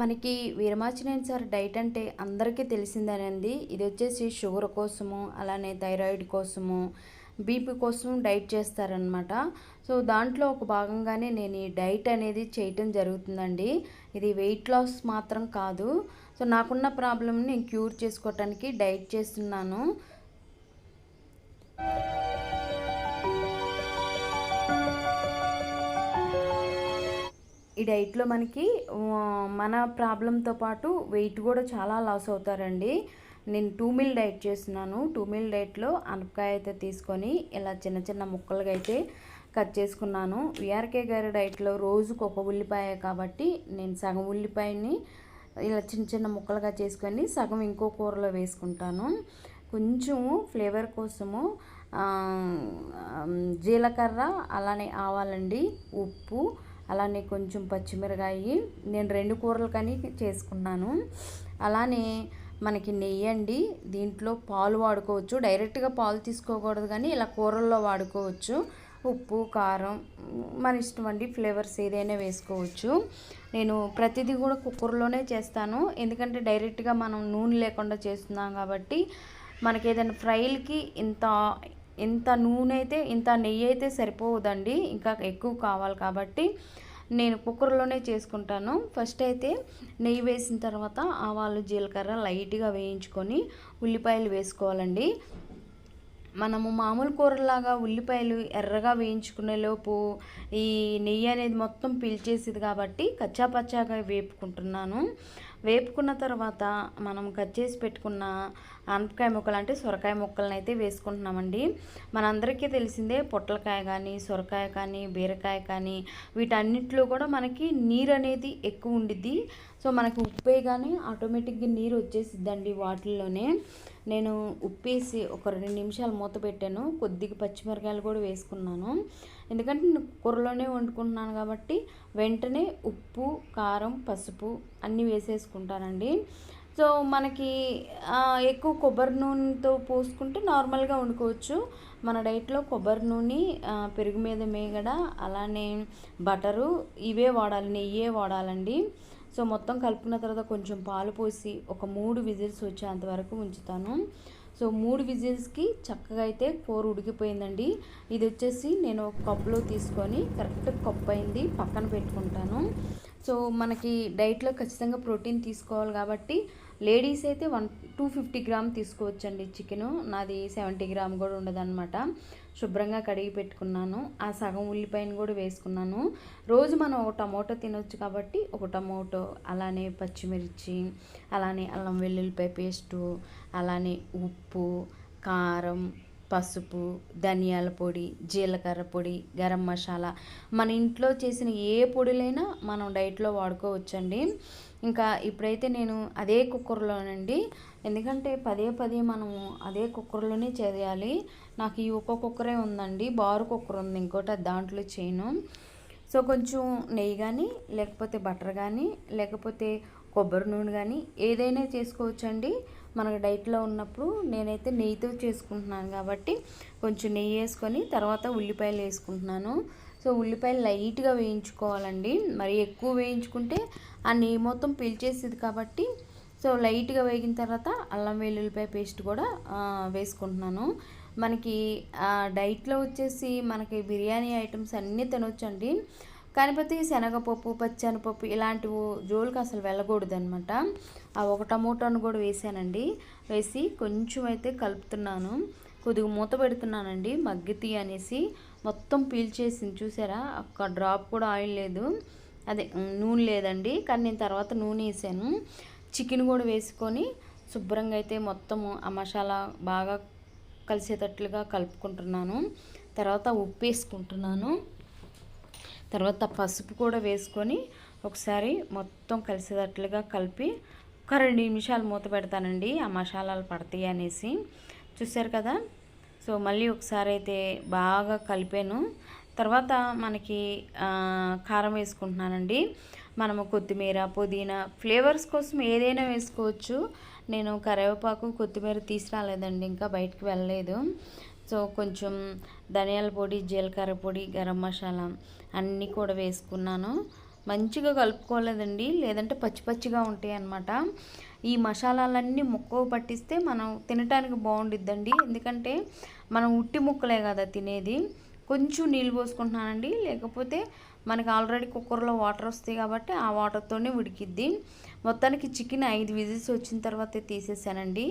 మనకి Veeramachaneni sir diet అంటే అందరికీ తెలిసిందేనండి. ఇది వచ్చేసి షుగర్ కోసము అలానే థైరాయిడ్ కోసము బీపీ కోసం డైట్ చేస్తారనమాట సో దాంట్లో ఒక భాగంగానే నేను ఈ డైట్ అనేది చేయటం జరుగుతుందండి. ఇది వెయిట్ లాస్ మాత్రం కాదు. సో నాకున్న ప్రాబ్లమ్ని నేను క్యూర్ చేసుకోవటానికి డైట్ చేస్తున్నాను. డైట్లో మనకి మన ప్రాబ్లంతో పాటు వెయిట్ కూడా చాలా లాస్ అవుతారండి. నేను టూ మిల్ డైట్ చేస్తున్నాను. టూ మిల్ డైట్లో అనపకాయ అయితే తీసుకొని ఇలా చిన్న చిన్న ముక్కలుగా అయితే కట్ చేసుకున్నాను. విఆర్కే గారి డైట్లో రోజుకు ఒక ఉల్లిపాయ కాబట్టి నేను సగం ఉల్లిపాయని ఇలా చిన్న చిన్న ముక్కలుగా చేసుకొని సగం ఇంకో కూరలో వేసుకుంటాను. కొంచెము ఫ్లేవర్ కోసము జీలకర్ర అలానే ఆవాలండి ఉప్పు అలానే కొంచెం పచ్చిమిరకాయి. నేను రెండు కూరలు కానీ చేసుకున్నాను. అలానే మనకి నెయ్యి అండి. దీంట్లో పాలు వాడుకోవచ్చు. డైరెక్ట్గా పాలు తీసుకోకూడదు కానీ ఇలా కూరల్లో వాడుకోవచ్చు. ఉప్పు కారం మన ఇష్టం అండి ఫ్లేవర్స్ ఏదైనా వేసుకోవచ్చు. నేను ప్రతిదీ కూడా కుక్కర్లోనే చేస్తాను. ఎందుకంటే డైరెక్ట్గా మనం నూనె లేకుండా చేస్తున్నాం కాబట్టి మనకి ఏదైనా ఫ్రైలకి ఇంత ఇంత నూనె అయితే ఇంత నెయ్యి అయితే సరిపోదండి. ఇంకా ఎక్కువ కావాలి కాబట్టి నేను కుక్కర్లోనే చేసుకుంటాను. ఫస్ట్ అయితే నెయ్యి వేసిన తర్వాత ఆవాలు జీలకర్ర లైట్గా వేయించుకొని ఉల్లిపాయలు వేసుకోవాలండి. మనము మామూలు కూరలాగా ఉల్లిపాయలు ఎర్రగా వేయించుకునేలోపు ఈ నెయ్యి అనేది మొత్తం పీల్చేసింది కాబట్టి కచ్చా పచ్చాగా వేపుకుంటున్నాను. వేపుకున్న తర్వాత మనం కట్ చేసి పెట్టుకున్న ఆనపకాయ ముక్కలు అంటే సొరకాయ ముక్కలను అయితే వేసుకుంటున్నామండి. మనందరికీ తెలిసిందే పొట్లకాయ కానీ సొరకాయ కానీ బీరకాయ కానీ వీటన్నిటిలో కూడా మనకి నీరు అనేది ఎక్కువ ఉండిద్ది. సో మనకి ఉప్పే కానీ ఆటోమేటిక్గా నీరు వచ్చేసిద్దండి వాటిల్లోనే. నేను ఉప్పేసి ఒక రెండు నిమిషాలు మూత పెట్టాను. కొద్దిగా పచ్చిమిరకాయలు కూడా వేసుకున్నాను. ఎందుకంటే నేను కూరలోనే వండుకుంటున్నాను కాబట్టి వెంటనే ఉప్పు కారం పసుపు అన్నీ వేసేసుకుంటానండి. సో మనకి ఎక్కువ కొబ్బరి నూనెతో పోసుకుంటే నార్మల్గా వండుకోవచ్చు. మన డైట్లో కొబ్బరి నూనె పెరుగు మీద మేగడ అలానే బటరు ఇవే వాడాలి నెయ్యే వాడాలండి. సో మొత్తం కలుపుకున్న తర్వాత కొంచెం పాలు పోసి ఒక మూడు విజిల్స్ వచ్చేంత వరకు ఉంచుతాను. సో మూడు విజిల్స్కి చక్కగా అయితే కూర ఉడికిపోయిందండి. ఇది వచ్చేసి నేను ఒక కప్పులో తీసుకొని కరెక్ట్ కప్పు అయింది పక్కన పెట్టుకుంటాను. సో మనకి డైట్లో ఖచ్చితంగా ప్రోటీన్ తీసుకోవాలి కాబట్టి లేడీస్ అయితే వన్ టూ ఫిఫ్టీ గ్రామ్ తీసుకోవచ్చండి చికెను. నాది సెవెంటీ గ్రామ్ కూడా ఉండదన్నమాట. శుభ్రంగా కడిగి పెట్టుకున్నాను. ఆ సగం ఉల్లిపాయను కూడా వేసుకున్నాను. రోజు మనం ఒక టమోటో తినొచ్చు కాబట్టి ఒక టమోటో అలానే పచ్చిమిర్చి అలానే అల్లం వెల్లుల్లిపాయ పేస్టు అలానే ఉప్పు కారం పసుపు ధనియాల పొడి జీలకర్ర పొడి గరం మసాలా. మన ఇంట్లో చేసిన ఏ పొడిలైనా మనం డైట్లో వాడుకోవచ్చండి. ఇంకా ఇప్పుడైతే నేను అదే కుక్కర్లోనండి. ఎందుకంటే పదే పదే మనము అదే కుక్కర్లోనే చేయాలి. నాకు ఈ ఒక్క కుక్కరే ఉందండి. బారు కుక్కర్ ఉంది ఇంకోటి అది దాంట్లో చేయను. సో కొంచెం నెయ్యి కానీ లేకపోతే బటర్ కానీ లేకపోతే కొబ్బరి నూనె కానీ ఏదైనా చేసుకోవచ్చండి. మనకు డైట్లో ఉన్నప్పుడు నేనైతే నెయ్యితో చేసుకుంటున్నాను కాబట్టి కొంచెం నెయ్యి వేసుకొని తర్వాత ఉల్లిపాయలు వేసుకుంటున్నాను. సో ఉల్లిపాయలు లైట్గా వేయించుకోవాలండి. మరి ఎక్కువ వేయించుకుంటే ఆ నెయ్యి మొత్తం పీల్చేసేది కాబట్టి సో లైట్గా వేగిన తర్వాత అల్లం వెల్లుల్లిపాయ పేస్ట్ కూడా వేసుకుంటున్నాను. మనకి డైట్లో వచ్చేసి మనకి బిర్యానీ ఐటమ్స్ అన్నీ తినొచ్చండి. కాకపోతే శనగపప్పు పచ్చనపప్పు ఇలాంటివి జోలికి అసలు వెళ్ళకూడదు అనమాట ఆ ఒక టమోటాను కూడా వేసానండి. వేసి కొంచెం అయితే కలుపుతున్నాను. కొద్దిగా మూత పెడుతున్నానండి. మగ్గితి అనేసి మొత్తం పీల్చేసింది. చూసారా? ఒక్క డ్రాప్ కూడా ఆయిల్ లేదు. అదే నూనె లేదండి. కానీ నేను తర్వాత నూనె వేసాను. చికెన్ కూడా వేసుకొని శుభ్రంగా అయితే మొత్తము ఆ మసాలా బాగా కలిసేటట్లుగా కలుపుకుంటున్నాను. తర్వాత ఉప్పు వేసుకుంటున్నాను. తర్వాత పసుపు కూడా వేసుకొని ఒకసారి మొత్తం కలిసేటట్లుగా కలిపి ఒక రెండు నిమిషాలు మూత పెడతానండి. ఆ మసాలాలు పడతాయి అనేసి. చూసారు కదా? సో మళ్ళీ ఒకసారి అయితే బాగా కలిపాను. తర్వాత మనకి కారం వేసుకుంటున్నానండి. మనము కొత్తిమీర పుదీనా ఫ్లేవర్స్ కోసం ఏదైనా వేసుకోవచ్చు. నేను కరివేపాకు కొత్తిమీర తీసుకురాలేదండి ఇంకా బయటకు వెళ్ళలేదు. సో కొంచెం ధనియాల పొడి జీలకర్ర పొడి గరం మసాలా అన్నీ కూడా వేసుకున్నాను. మంచిగా కలుపుకోలేదండి లేదంటే పచ్చి పచ్చిగా ఉంటాయి అన్నమాట ఈ మసాలాలన్నీ ముక్కకు పట్టిస్తే మనం తినటానికి బాగుండిద్దండి. ఎందుకంటే మనం ఉట్టి ముక్కలే కదా తినేది. కొంచెం నీళ్ళు పోసుకుంటున్నానండి. లేకపోతే మనకి ఆల్రెడీ కుక్కర్లో వాటర్ వస్తాయి కాబట్టి ఆ వాటర్తోనే ఉడికిద్ది. మొత్తానికి చికెన్ ఐదు విజిల్స్ వచ్చిన తర్వాత తీసేసానండి.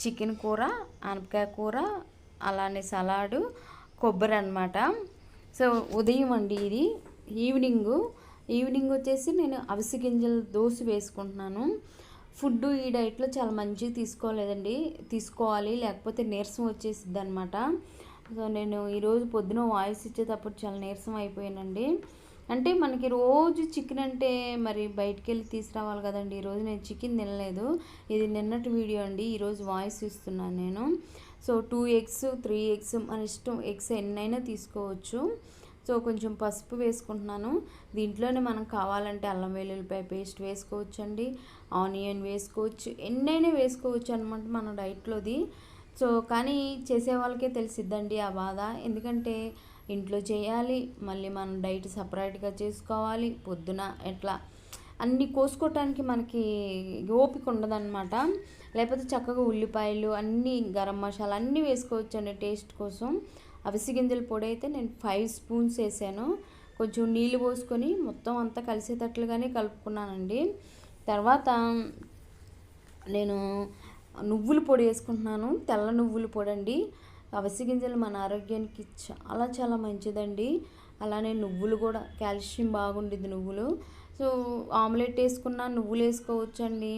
చికెన్ కూర ఆనపకాయ కూర అలానే సలాడు కొబ్బరి అనమాట సో ఉదయం అండి ఇది. ఈవినింగు. ఈవినింగ్ వచ్చేసి నేను అవిసి గింజల దోశ వేసుకుంటున్నాను. ఫుడ్ ఈ డైట్లో చాలా మంచిగా తీసుకోలేదండి. తీసుకోవాలి లేకపోతే నీరసం వచ్చేసిద్ది అనమాట సో నేను ఈరోజు పొద్దున వాయిస్ ఇచ్చేటప్పుడు చాలా నీరసం అయిపోయానండి. అంటే మనకి రోజు చికెన్ అంటే మరి బయటికి వెళ్ళి తీసుకురావాలి కదండి. ఈరోజు నేను చికెన్ తినలేదు. ఇది నిన్నటి వీడియో అండి. ఈరోజు వాయిస్ ఇస్తున్నాను నేను. So two eggs three eggs మన ఇష్టం ఎగ్స్ ఎన్నైనా తీసుకోవచ్చు. సో కొంచెం పసుపు వేసుకుంటున్నాను. దీంట్లోనే మనం కావాలంటే అల్లం వెల్లుల్లిపాయ పేస్ట్ వేసుకోవచ్చు అండి ఆనియన్ వేసుకోవచ్చు. ఎన్నైనా వేసుకోవచ్చు అనమాట మన డైట్లోది. సో కానీ చేసే వాళ్ళకే తెలిసిద్దండి ఆ బాధ. ఎందుకంటే ఇంట్లో చేయాలి మళ్ళీ మనం డైట్ సపరేట్గా చేసుకోవాలి పొద్దున ఎట్లా అన్నీ కోసుకోవటానికి మనకి ఓపిక ఉండదన్నమాట. లేకపోతే చక్కగా ఉల్లిపాయలు అన్నీ గరం మసాలా అన్నీ వేసుకోవచ్చండి టేస్ట్ కోసం. అవిసి గింజల పొడి అయితే నేను ఫైవ్ స్పూన్స్ వేసాను. కొంచెం నీళ్ళు పోసుకొని మొత్తం అంతా కలిసేటట్లుగానే కలుపుకున్నానండి. తర్వాత నేను నువ్వుల పొడి వేసుకుంటున్నాను. తెల్ల నువ్వుల పొడి అండి అవిసి గింజలు మన ఆరోగ్యానికి చాలా చాలా మంచిదండి. అలానే నువ్వులు కూడా కాల్షియం బాగుండిద్ది నువ్వులు. సో ఆమ్లెట్ వేసుకున్న నువ్వులు వేసుకోవచ్చండి.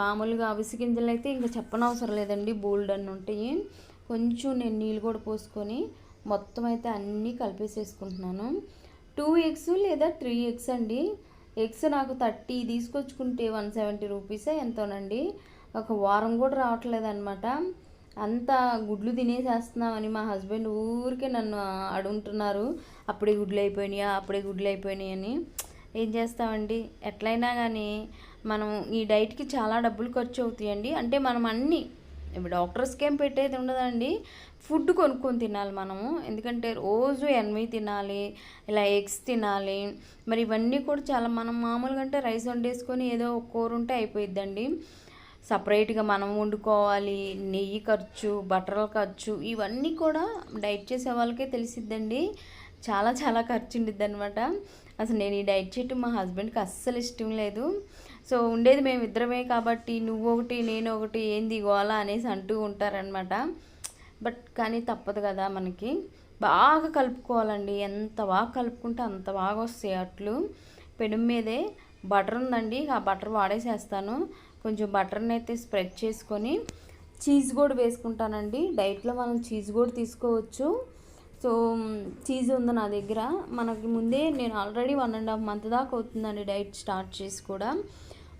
మామూలుగా అవిసి గింజలు అయితే ఇంకా చెప్పనవసరం లేదండి బోల్డ్ అన్నీ ఉంటాయి కొంచెం నేను నీళ్ళు కూడా పోసుకొని మొత్తం అయితే అన్నీ కలిపేసేసుకుంటున్నాను. టూ ఎగ్స్ లేదా త్రీ ఎగ్స్ అండి. ఎగ్స్ నాకు థర్టీ తీసుకొచ్చుకుంటే వన్ సెవెంటీ రూపీసే ఎంతోనండి. ఒక వారం కూడా రావట్లేదు అనమాట అంత గుడ్లు తినేసేస్తున్నామని మా హస్బెండ్ ఊరికే నన్ను అడుగుతున్నారు అప్పుడే గుడ్లు అయిపోయినాయా అప్పుడే గుడ్లు అయిపోయినాయి అని. ఏం చేస్తామండి? ఎట్లయినా కానీ మనం ఈ డైట్కి చాలా డబ్బులు ఖర్చు అవుతాయండి. అంటే మనం అన్నీ ఇప్పుడు డాక్టర్స్కి ఏం పెట్టేది ఉండదండి. ఫుడ్ కొనుక్కొని తినాలి మనము. ఎందుకంటే రోజు ఎన్వి తినాలి ఇలా ఎగ్స్ తినాలి. మరి ఇవన్నీ కూడా చాలా మనం మామూలుగా అంటే రైస్ వండేసుకొని ఏదో ఒక కూర ఉంటే అయిపోయిద్దండి. సపరేట్గా మనం వండుకోవాలి. నెయ్యి ఖర్చు బట్టల ఖర్చు ఇవన్నీ కూడా డైట్ చేసే వాళ్ళకే తెలిసిద్దండి. చాలా చాలా ఖర్చు ఉండిద్ది అనమాట అసలు నేను ఈ డైట్ చేయటం మా హస్బెండ్కి అస్సలు ఇష్టం లేదు. సో ఉండేది మేము ఇద్దరమే కాబట్టి నువ్వు ఒకటి నేను ఒకటి ఏంది గోలా అనేసి అంటూ ఉంటారనమాట బట్ కానీ తప్పదు కదా మనకి. బాగా కలుపుకోవాలండి. ఎంత బాగా కలుపుకుంటే అంత బాగా వస్తాయి అట్లు. పెనుం మీదే బటర్ ఉందండి. ఆ బటర్ వాడేసేస్తాను. కొంచెం బటర్ని అయితే స్ప్రెడ్ చేసుకొని చీజ్ కూడా వేసుకుంటానండి. డైట్లో మనం చీజ్ కూడా తీసుకోవచ్చు. సో చీజ్ ఉంది నా దగ్గర. మనకి ముందే నేను already one and half month దాకా అవుతుందండి డైట్ స్టార్ట్ చేసి కూడా.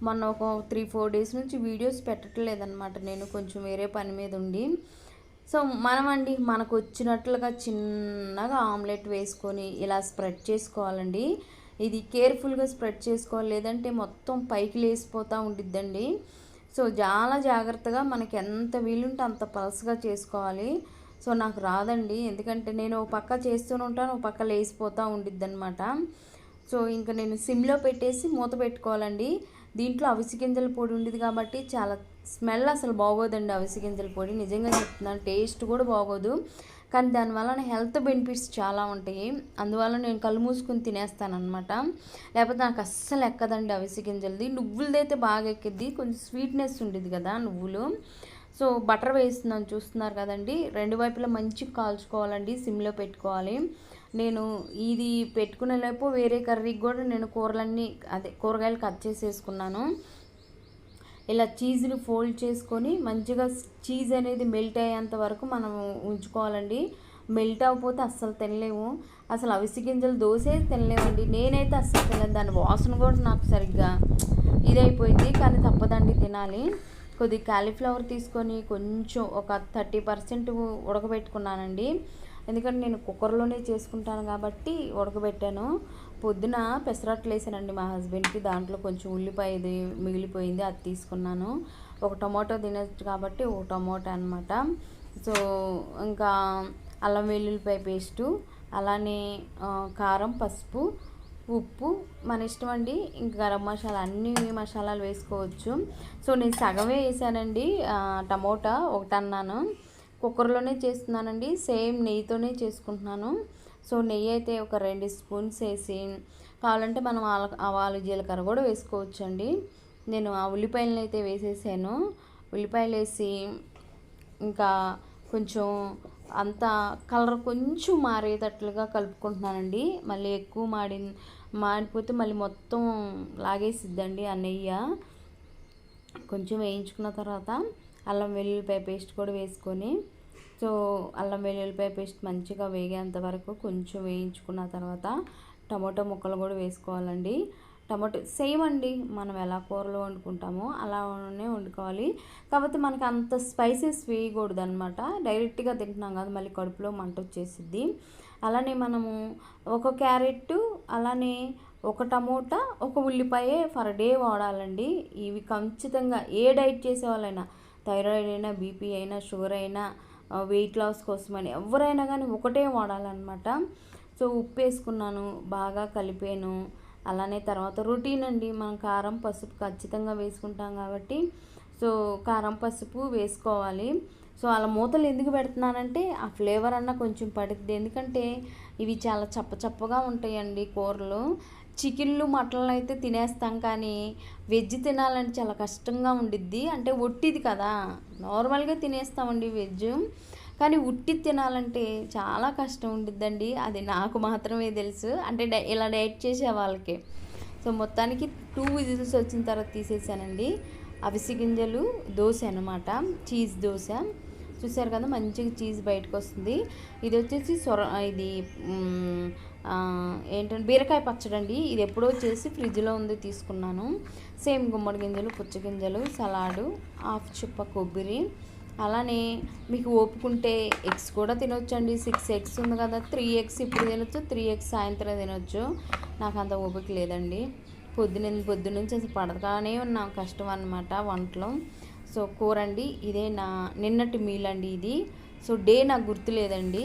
మొన్న ఒక త్రీ ఫోర్ డేస్ నుంచి వీడియోస్ పెట్టట్లేదన్నమాట. నేను కొంచెం వేరే పని మీద ఉండి. సో మనం అండి మనకు వచ్చినట్లుగా చిన్నగా ఆమ్లెట్ వేసుకొని ఇలా స్ప్రెడ్ చేసుకోవాలండి. ఇది కేర్ఫుల్గా స్ప్రెడ్ చేసుకోవాలి. లేదంటే మొత్తం పైకి లేసిపోతూ ఉండిద్దండి. సో చాలా జాగ్రత్తగా మనకి ఎంత వీలుంటే అంత పలసగా చేసుకోవాలి. సో నాకు రాదండి. ఎందుకంటే నేను ఒక పక్క చేస్తూనే ఉంటాను ఒక పక్క లేసిపోతూ ఉండిద్ది అనమాట సో ఇంకా నేను సిమ్లో పెట్టేసి మూత పెట్టుకోవాలండి. దీంట్లో అవిసి గింజల పొడి ఉండేది కాబట్టి చాలా స్మెల్ అసలు బాగోదండి అవిసి గింజల పొడి. నిజంగా చెప్తున్నాను టేస్ట్ కూడా బాగోదు. కానీ దానివల్ల హెల్త్ బెనిఫిట్స్ చాలా ఉంటాయి. అందువల్ల నేను కళ్ళు మూసుకుని తినేస్తాను అనమాట లేకపోతే నాకు అస్సలు ఎక్కదండి అవిసి గింజలది నువ్వులది అయితే బాగా ఎక్కిద్ది. కొంచెం స్వీట్నెస్ ఉండేది కదా నువ్వులు. సో బటర్ వేస్తున్నాను చూస్తున్నారు కదండి. రెండు వైపులా మంచిగా కాల్చుకోవాలండి. సిమ్లో పెట్టుకోవాలి. నేను ఇది పెట్టుకునే లోపు వేరే కర్రీకి కూడా నేను కూరలన్నీ అదే కూరగాయలు కట్ చేసేసుకున్నాను. ఇలా చీజ్ని ఫోల్డ్ చేసుకొని మంచిగా చీజ్ అనేది మెల్ట్ అయ్యేంత వరకు మనం ఉంచుకోవాలండి. మెల్ట్ అవ్వకపోతే అస్సలు తినలేము. అసలు అవిసి గింజలు దోసే తినలేమండి. నేనైతే అస్సలు తినలేదు దాని వాసన కూడా నాకు సరిగ్గా ఇదైపోయింది. కానీ తప్పదండి తినాలి. కొద్ది కాలీఫ్లవర్ తీసుకొని కొంచెం ఒక థర్టీ పర్సెంట్ ఉడకబెట్టుకున్నానండి. ఎందుకంటే నేను కుక్కర్లోనే చేసుకుంటాను కాబట్టి ఉడకబెట్టాను. పొద్దున పెసరట్లు వేసానండి మా హస్బెండ్కి. దాంట్లో కొంచెం ఉల్లిపాయది మిగిలిపోయింది అది తీసుకున్నాను. ఒక టమాటో తినచ్చు కాబట్టి ఒక టమాటో అనమాట సో ఇంకా అల్లం వెల్లుల్లిపాయ పేస్టు అలానే కారం పసుపు ఉప్పు. మన ఇష్టం అండి. ఇంకా గరం మసాలా అన్ని మసాలాలు వేసుకోవచ్చు. సో నేను సగమే వేసానండి. టమోటా ఒకటి అన్నాను కుక్కర్లోనే చేస్తున్నానండి. సేమ్ నెయ్యితోనే చేసుకుంటున్నాను. సో నెయ్యి అయితే ఒక రెండు స్పూన్స్ వేసి కావాలంటే మనం ఆవాలు జీలకర్ర కూడా వేసుకోవచ్చండి. నేను ఆ ఉల్లిపాయలను అయితే వేసేసాను. ఉల్లిపాయలు వేసి ఇంకా కొంచెం అంత కలర్ కొంచెం మారేటట్లుగా కలుపుకుంటున్నానండి. మళ్ళీ ఎక్కువ మాడి మాడిపోతే మళ్ళీ మొత్తం లాగేసిద్దండి ఆ నెయ్యి. కొంచెం వేయించుకున్న తర్వాత అల్లం వెల్లుల్లిపాయ పేస్ట్ కూడా వేసుకొని సో అల్లం వెల్లుల్లిపాయ పేస్ట్ మంచిగా వేగేంత వరకు కొంచెం వేయించుకున్న తర్వాత టమాటో ముక్కలు కూడా వేసుకోవాలండి. టమాటో సేమ్ అండి మనం ఎలా కూరలో వండుకుంటామో అలానే వండుకోవాలి. కాకపోతే మనకి అంత స్పైసెస్ వేయకూడదు అనమాట డైరెక్ట్గా తింటున్నాం కదా మళ్ళీ కడుపులో మంట వచ్చేసిద్ది. అలానే మనము ఒక క్యారెట్ అలానే ఒక టమోటా ఒక ఉల్లిపాయ ఫర్ డే వాడాలండి. ఇవి ఖచ్చితంగా ఏ డైట్ చేసే వాళ్ళైనా థైరాయిడ్ అయినా బీపీ అయినా షుగర్ అయినా వెయిట్ లాస్ కోసమని. ఎవరైనా కానీ ఒకటే వాడాలన్నమాట. సో ఉప్పు వేసుకున్నాను బాగా కలిపాను. అలానే తర్వాత రొటీన్ అండి. మనం కారం పసుపు ఖచ్చితంగా వేసుకుంటాం కాబట్టి. సో కారం పసుపు వేసుకోవాలి. సో అలా మూతలు ఎందుకు పెడుతున్నానంటే ఆ ఫ్లేవర్ అన్న కొంచెం పడుతుంది. ఎందుకంటే ఇవి చాలా చప్ప చప్పగా ఉంటాయండి కూరలు. చికెన్లు మటన్లు అయితే తినేస్తాం కానీ వెజ్ తినాలంటే చాలా కష్టంగా ఉండిద్ది. అంటే ఒట్టిది కదా నార్మల్గా తినేస్తామండి వెజ్. కానీ ఉట్టి తినాలంటే చాలా కష్టం ఉండిద్దండి. అది నాకు మాత్రమే తెలుసు. అంటే డై ఇలా డైట్ చేసే వాళ్ళకి. సో మొత్తానికి టూ విజిల్స్ వచ్చిన తర్వాత తీసేసానండి. అవిసి గింజలు దోశ అనమాట చీజ్ దోశ. చూసారు కదా మంచిగా చీజ్ బయటకు వస్తుంది ఇది వచ్చేసి సొర ఇది ఏంటంటే బీరకాయ పచ్చడి అండి ఇది ఎప్పుడో చేసి ఫ్రిడ్జ్లో ఉంది తీసుకున్నాను. సేమ్ గుమ్మడి గింజలు పుచ్చ గింజలు సలాడు హాఫ్ చుప్ప కొబ్బరి. అలానే మీకు ఓపుకుంటే ఎగ్స్ కూడా తినొచ్చు అండి సిక్స్ ఎగ్స్ ఉంది కదా త్రీ ఎగ్స్ ఇప్పుడు తినొచ్చు త్రీ ఎగ్స్ సాయంత్రం తినొచ్చు. నాకు అంత ఓపిక లేదండి. పొద్దున పొద్దున్న నుంచి అసలు పడతానే ఉన్నాం. కష్టం అనమాట వంటలో. సో కూర అండి ఇదే నా నిన్నటి మీల్ అండి ఇది. సో డే నాకు గుర్తులేదండి.